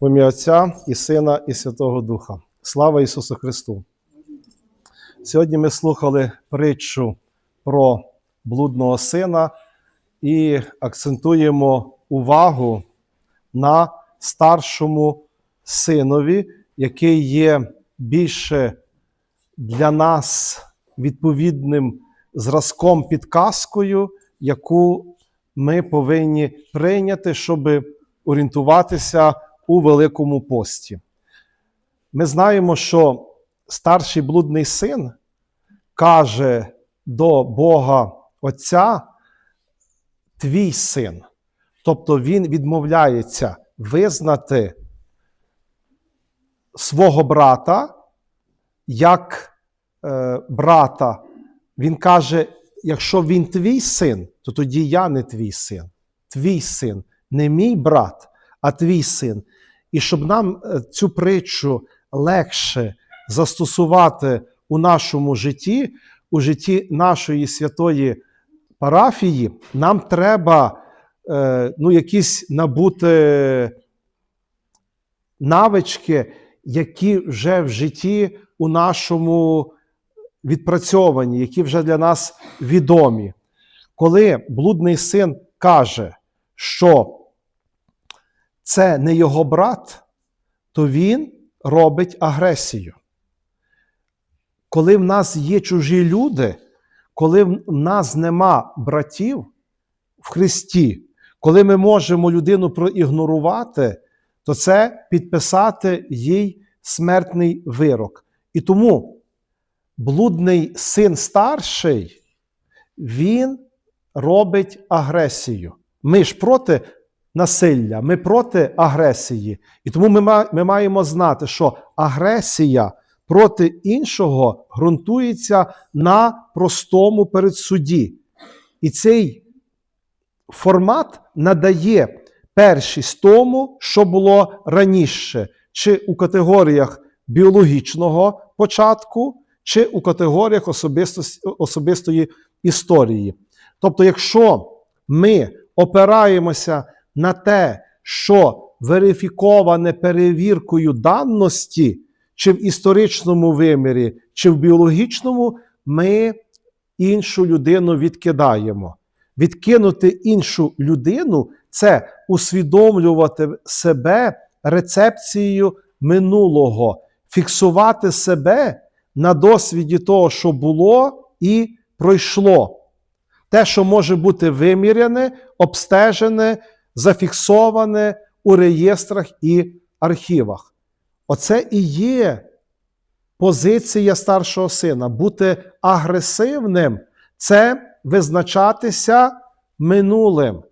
В ім'я Отця і Сина, і Святого Духа. Слава Ісусу Христу! Сьогодні ми слухали притчу про блудного сина і акцентуємо увагу на старшому синові, який є більше для нас відповідним зразком підказкою, яку ми повинні прийняти, щоб орієнтуватися у Великому пості. Ми знаємо, що старший блудний син каже до Бога Отця твій син. Тобто він відмовляється визнати свого брата як е, брата. Він каже: якщо він твій син, то тоді я не твій син. Твій син, не мій брат, а твій син. І щоб нам е, цю притчу легше застосувати у нашому житті, у житті нашої святої парафії, нам треба е, ну, якісь набути навички, які вже в житті у нашому відпрацьовані, які вже для нас відомі. Коли блудний син каже, що це не його брат, то він робить агресію. Коли в нас є чужі люди, коли в нас нема братів в Христі, коли ми можемо людину проігнорувати, то це підписати їй смертний вирок. І тому блудний син старший, він робить агресію. Ми ж проти насилля, ми проти агресії. І тому ми, маємо знати, що агресія проти іншого ґрунтується на простому передсуді. І цей формат надає першість тому, що було раніше, чи у категоріях біологічного початку, чи у категоріях особистої історії. Тобто, якщо ми опираємося на те, що верифіковане перевіркою даності, чи в історичному вимірі, чи в біологічному, ми іншу людину відкидаємо. Відкинути іншу людину це усвідомлювати себе рецепцією минулого, фіксувати себе на досвіді того, що було і пройшло. Те, що може бути виміряне, обстежене, зафіксоване у реєстрах і архівах. Оце і є позиція старшого сина. Бути агресивним це визначатися минулим.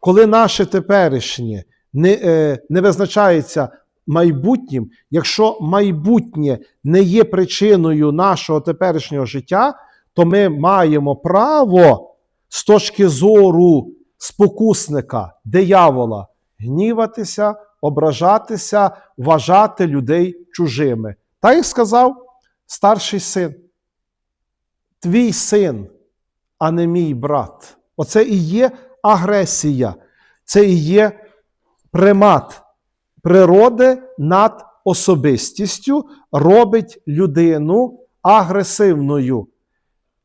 Коли наше теперішнє не, е, не визначається майбутнім, якщо майбутнє не є причиною нашого теперішнього життя, то ми маємо право з точки зору спокусника, диявола, гніватися, ображатися, вважати людей чужими. Та й сказав старший син, твій син, а не мій брат. Оце і є агресія, це і є примат природи над особистістю, робить людину агресивною.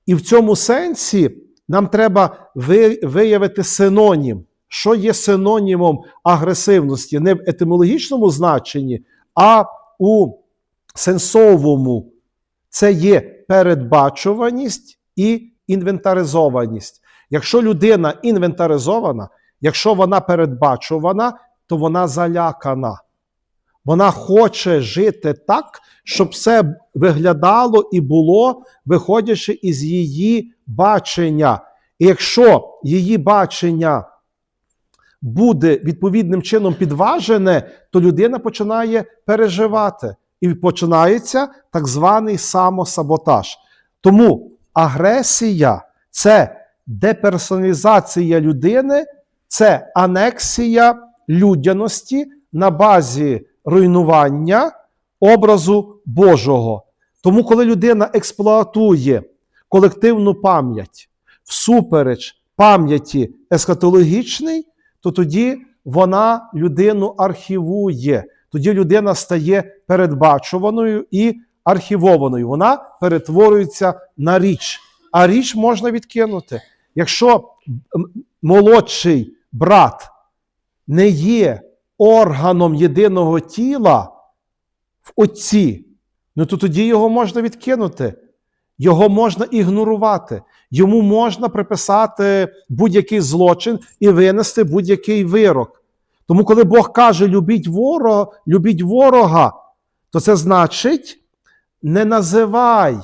І в цьому сенсі нам треба виявити синонім. Що є синонімом агресивності не в етимологічному значенні, а у сенсовому. Це є передбачуваність і інвентаризованість. Якщо людина інвентаризована, якщо вона передбачувана, то вона залякана. Вона хоче жити так, щоб все виглядало і було, виходячи із її бачення. І якщо її бачення буде відповідним чином підважене, то людина починає переживати. І починається так званий самосаботаж. Тому агресія це деперсоналізація людини, це анексія людяності на базі руйнування образу Божого. Тому, коли людина експлуатує колективну пам'ять всупереч пам'яті ескатологічній, то тоді вона людину архівує, тоді людина стає передбачуваною і архівованою. Вона перетворюється на річ, а річ можна відкинути. Якщо молодший брат не є органом єдиного тіла в отці, ну то тоді його можна відкинути, його можна ігнорувати, йому можна приписати будь-який злочин і винести будь-який вирок. Тому, коли Бог каже, любіть ворога, любіть ворога, то це значить, не називай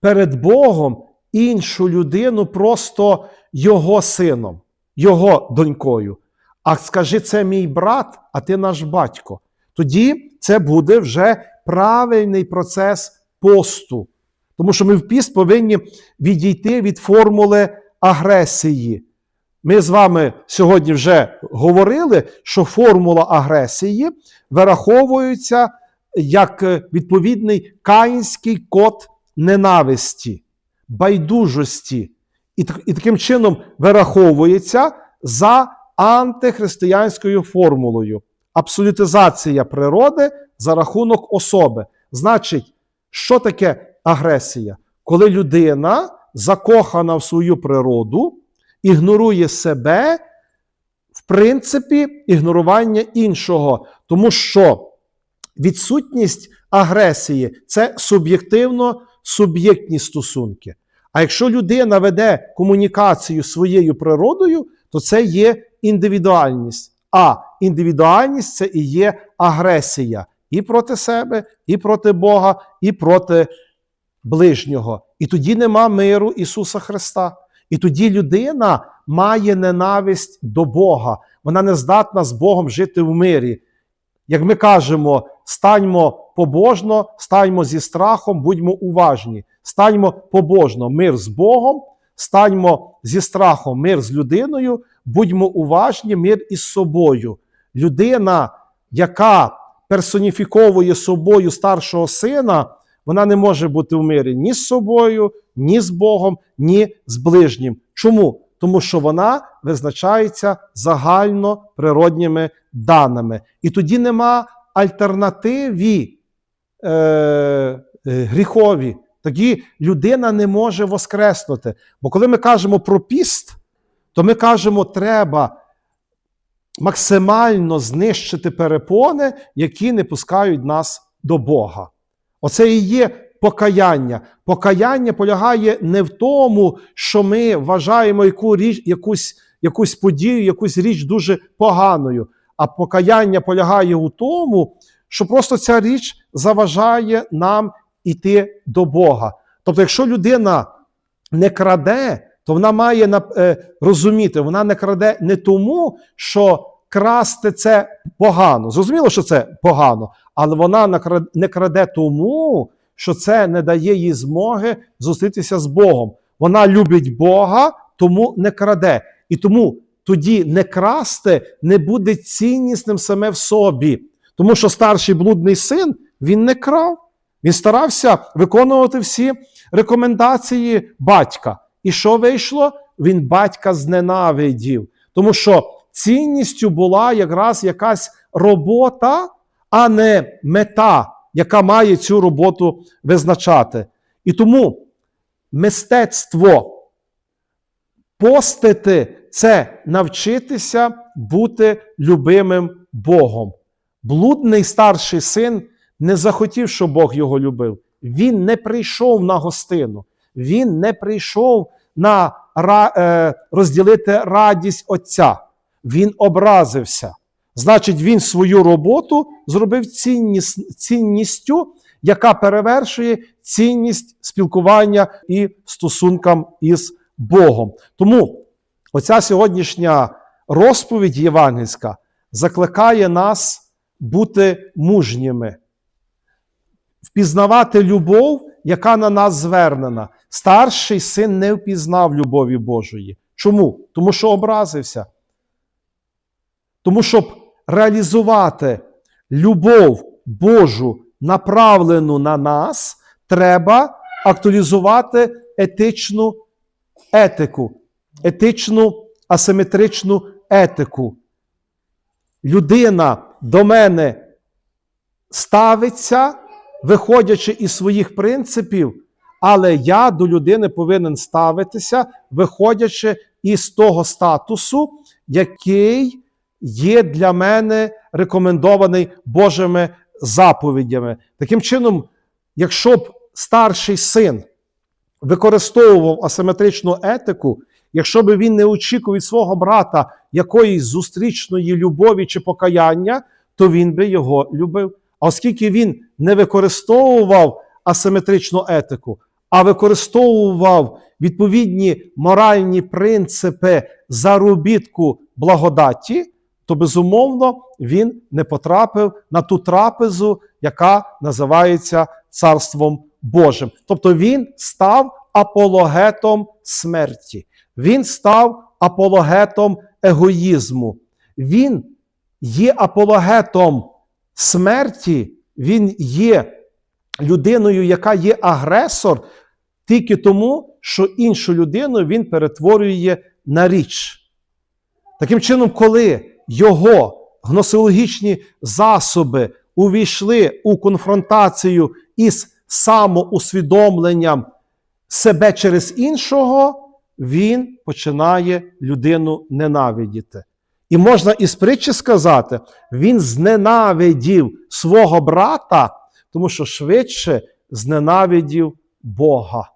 перед Богом іншу людину просто його сином, його донькою. А скажи, це мій брат, а ти наш батько. Тоді це буде вже правильний процес посту. Тому що ми в піст повинні відійти від формули агресії. Ми з вами сьогодні вже говорили, що формула агресії вираховується як е, відповідний каїнський код ненависті, байдужості, і, і таким чином вираховується за антихристиянською формулою. Абсолютизація природи за рахунок особи. Значить, що таке агресія? Коли людина закохана в свою природу, ігнорує себе, в принципі, ігнорування іншого, тому що відсутність агресії це суб'єктивно суб'єктні стосунки. А якщо людина веде комунікацію своєю природою, то це є індивідуальність. А індивідуальність це і є агресія і проти себе, і проти Бога, і проти ближнього. І тоді нема миру Ісуса Христа. І тоді людина має ненависть до Бога. Вона не здатна з Богом жити в мирі. Як ми кажемо, станьмо побожно, станьмо зі страхом, будьмо уважні. Станьмо побожно, мир з Богом, станьмо зі страхом, мир з людиною, будьмо уважні, мир із собою. Людина, яка персоніфіковує собою старшого сина, вона не може бути в мирі ні з собою, ні з Богом, ні з ближнім. Чому? Тому що вона визначається загально природніми даними. І тоді нема альтернативі е, гріхові. Тоді людина не може воскреснути. Бо коли ми кажемо про піст, то ми кажемо, треба максимально знищити перепони, які не пускають нас до Бога. Оце і є покаяння. Покаяння полягає не в тому, що ми вважаємо яку річ, якусь, якусь подію, якусь річ дуже поганою. А покаяння полягає у тому, що просто ця річ заважає нам іти до Бога. Тобто, якщо людина не краде, то вона має е, розуміти, вона не краде не тому, що красти це погано. Зрозуміло, що це погано, але вона не краде тому, що це не дає їй змоги зустрітися з Богом. Вона любить Бога, тому не краде. І тому тоді не красти не буде ціннісним саме в собі. Тому що старший блудний син він не крав. Він старався виконувати всі рекомендації батька. І що вийшло? Він батька зненавидів. Тому що цінністю була якраз якась робота, а не мета, яка має цю роботу визначати. І тому мистецтво постити це навчитися бути любимим Богом. Блудний старший син не захотів, щоб Бог його любив. Він не прийшов на гостину, він не прийшов на е, розділити радість Отця. Він образився. Значить, він свою роботу зробив цінніс, цінністю, яка перевершує цінність спілкування і стосункам із Богом. Тому оця сьогоднішня розповідь євангельська закликає нас бути мужніми, впізнавати любов, яка на нас звернена. Старший син не впізнав любові Божої. Чому? Тому що образився. Тому, щоб реалізувати любов Божу, направлену на нас, треба актуалізувати етичну етику, етичну асиметричну етику. Людина до мене ставиться, виходячи із своїх принципів, але я до людини повинен ставитися, виходячи із того статусу, який є для мене рекомендований Божими заповідями. Таким чином, якщо б старший син використовував асиметричну етику, якщо б він не очікував від свого брата якоїсь зустрічної любові чи покаяння, то він би його любив. А оскільки він не використовував асиметричну етику, а використовував відповідні моральні принципи заробітку благодаті, то безумовно він не потрапив на ту трапезу, яка називається Царством Божим. Тобто він став апологетом смерті, він став апологетом егоїзму. Він є апологетом смерті, він є людиною, яка є агресор, тільки тому, що іншу людину він перетворює на річ. Таким чином, коли його гносеологічні засоби увійшли у конфронтацію із самоусвідомленням себе через іншого, він починає людину ненавидіти. І можна із притчі сказати, він зненавидів свого брата, тому що швидше зненавидів Бога.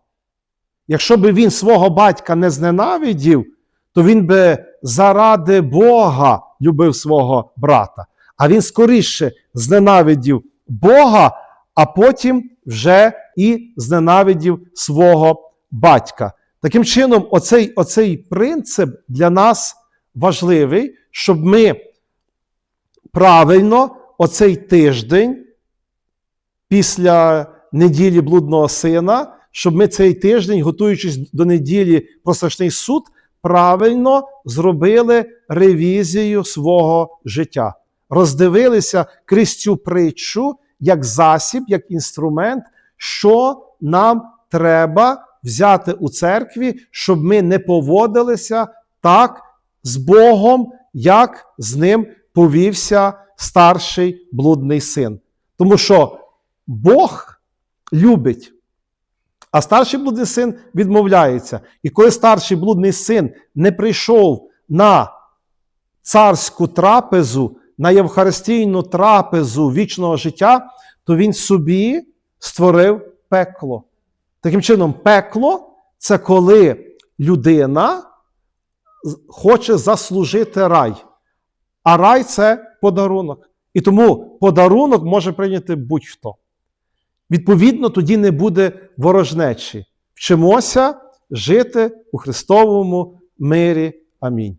Якщо би він свого батька не зненавидів, то він би заради Бога любив свого брата. А він скоріше зненавидів Бога, а потім вже і зненавидів свого батька. Таким чином, оцей, оцей принцип для нас важливий, щоб ми правильно оцей тиждень після неділі блудного сина, щоб ми цей тиждень, готуючись до неділі про страшний суд, правильно зробили ревізію свого життя. Роздивилися крізь цю притчу як засіб, як інструмент, що нам треба взяти у церкві, щоб ми не поводилися так з Богом, як з ним повівся старший блудний син. Тому що Бог любить, а старший блудний син відмовляється. І коли старший блудний син не прийшов на царську трапезу, на Євхаристійну трапезу вічного життя, то він собі створив пекло. Таким чином, пекло це коли людина хоче заслужити рай. А рай це подарунок. І тому подарунок може прийняти будь-хто. Відповідно, тоді не буде ворожнечі. Вчимося жити у Христовому мирі. Амінь.